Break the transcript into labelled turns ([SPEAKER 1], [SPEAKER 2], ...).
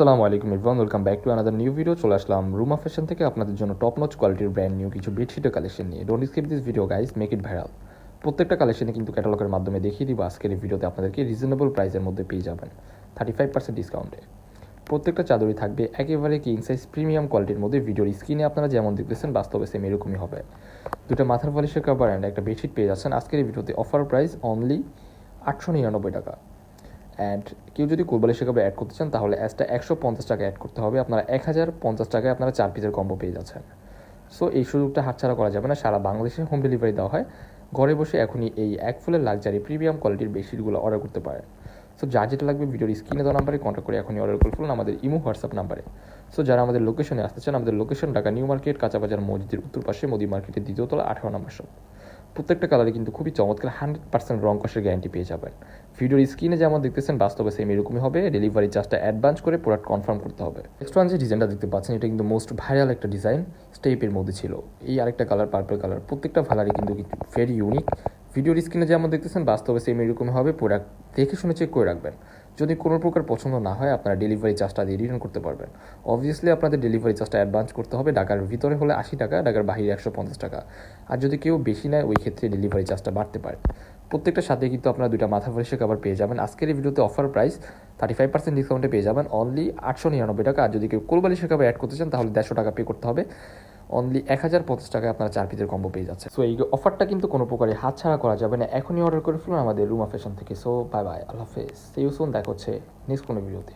[SPEAKER 1] আসসালামু আলাইকুম Irfan welcome back to another new video চলে আসলাম রুমা ফ্যাশন থেকে আপনাদের জন্য টপ নচ কোয়ালিটির ব্র্যান্ড নিউ কিছু বেডশিটের কালেকশন নিয়ে। Don't skip this video guys make it viral প্রত্যেকটা কালেকশনে কিন্তু ক্যাটালগের মাধ্যমে দেখিয়ে দিব আজকের এই ভিডিওতে আপনাদেরকে রিজনেবল প্রাইসের মধ্যে পেয়ে যাবেন। থার্টি ফাইভ পার্সেন্ট ডিসকাউন্টে প্রত্যেকটা চাদরই থাকবে একেবারে কিং সাইজ প্রিমিয়াম কোয়ালিটির মধ্যে। ভিডিওর স্ক্রিনে আপনারা যেমন দেখতেছেন, বাস্তবে সেম এরকমই হবে। দুটো মাথার পলিশের কাভার অ্যান্ড একটা বেডশিট পেয়ে যাচ্ছেন। আজকের এই ভিডিওতে অফার প্রাইস অনলি আটশো নিরানব্বই টাকা। অ্যান্ড কেউ যদি কোরবালি শেখাবে অ্যাড করতে চান, তাহলে অ্যাসটা একশো পঞ্চাশ টাকা অ্যাড করতে হবে। আপনারা এক হাজার পঞ্চাশ টাকায় আপনারা চার পিসের কম্বো পেয়ে যাচ্ছেন। সো এই সুযোগটা হাতছাড়া করা যাবে না। সারা বাংলাদেশে হোম ডেলিভারি দেওয়া হয়। ঘরে বসে এখনই এই এক ফুলের লাক্সারি প্রিমিয়াম কোয়ালিটির বেডশিটগুলো অর্ডার করতে পারেন। সো যা যেটা লাগবে ভিডিওর স্ক্রিনে দেওয়া নাম্বারে কন্ট্যাক্ট করে এখনই অর্ডার করে ফেলুন আমাদের ইমো হোয়াটসঅ্যাপ নাম্বারে সো যারা আমাদের লোকেশনে আসতে চান, আমাদের লোকেশন ঢাকা নিউ মার্কেট, কাঁচাবাজার মসজিদের উত্তর পাশে মোদি মার্কেটের দ্বিতীয়তলা আঠারো নম্বর শপ প্রত্যেকটা কালারে কিন্তু খুবই চমৎকার হান্ড্রেড পার্সেন্ট রং কষের গ্যারান্টি পেয়ে যাবেন। ভিডিওর স্ক্রিনে যেমন দেখতেছেন, বাস্তবে সেম এরকমই হবে। ডেলিভারি চার্জটা অ্যাডভান্স করে প্রোডাক্ট কনফার্ম করতে হবে। নেক্সট ওয়ান যে ডিজাইনটা দেখতে পাচ্ছেন, এটা কিন্তু মোস্ট ভাইরাল একটা ডিজাইন স্টেপের মধ্যে ছিল। এই আরেকটা কালার পার্পল কালার প্রত্যেকটা ভালারই কিন্তু ভেরি ইউনিক ভিডিওর স্ক্রিনে যেমন দেখতেছেন, বাস্তবে সেম এরকম হবে। প্রোডাক্ট দেখে শুনে চেক করে রাখবেন। যদি কোনো প্রকার পছন্দ না হয়, আপনারা ডেলিভারি চার্জটা দিয়ে রিটার্ন করতে পারবেন। অবভিয়াসলি আপনাদের ডেলিভারি চার্জটা অ্যাডভান্স করতে হবে। ঢাকার ভিতরে হলে আশি টাকা, ঢাকার বাইরে একশো পঞ্চাশ টাকা। আর যদি কেউ বেশি নেয়, ওই ক্ষেত্রে ডেলিভারি চার্জটা বাড়তে পারে। প্রত্যেকটা সাথে কিন্তু আপনারা দুইটা মাথা ফ্রেশে কাভার পেয়ে যাবেন। আজকের এই ভিডিওতে offer price thirty five percent ডিসকাউন্টে পেয়ে যাবেন। অনলি আটশো নিরানব্বই টাকা। আর যদি কেউ কোলবালি শেখাবে অ্যাড করতে চান, তাহলে দেড়শো টাকা পে করতে হবে। অনলি এক হাজার পঞ্চাশ টাকায় আপনারা চার পিসের কম্বো পেয়ে যাচ্ছে সো এই অফারটা কিন্তু কোনো প্রকারে হাত ছাড়া করা যাবে না। এখনই অর্ডার করে ফেলুন আমাদের রুমা ফ্যাশন থেকে। সো বাই বাই আল্লাহ হাফেজ। সেই সুন দেখা হচ্ছে নেক্সট কোনো ভিডিওতে